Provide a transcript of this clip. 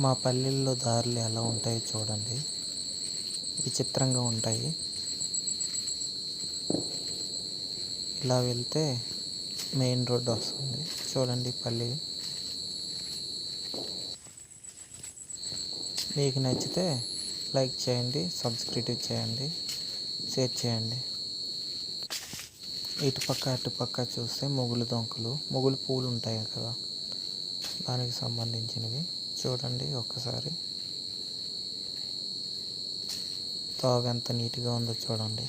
మా పల్లెల్లో దారులు ఎలా ఉంటాయో చూడండి. విచిత్రంగా ఉంటాయి. ఇలా వెళ్తే మెయిన్ రోడ్డు వస్తుంది. చూడండి పల్లి. మీకు నచ్చితే లైక్ చేయండి సబ్స్క్రైబ్ చేయండి షేర్ చేయండి. ఇటుపక్క అటుపక్క చూస్తే మొగులు దొంకలు మొగులు పూలు ఉంటాయి కదా. దానికి సంబంధించినవి. చూడండి ఒక్కసారి. తాగు ఎంత నీట్గా ఉందో చూడండి.